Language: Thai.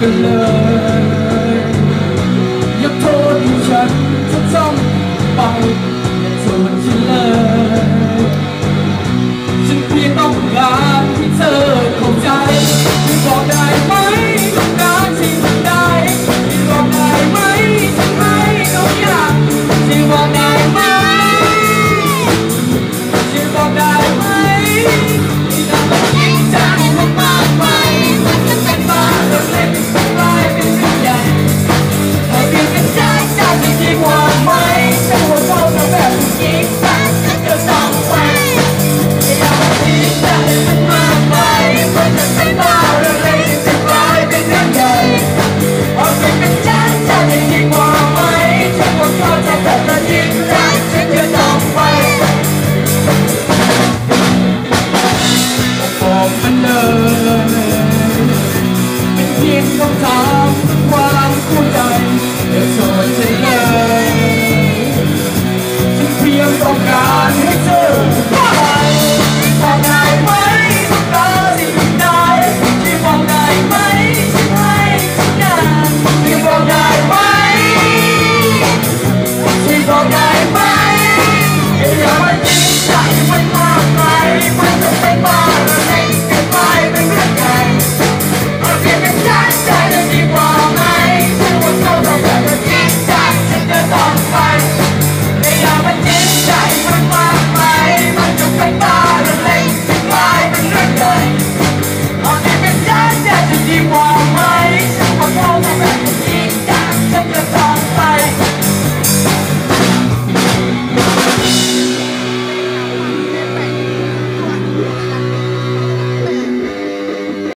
กันเลยอย่าโทษให้ฉันฉันต้องไป លើមិនជាកំសោ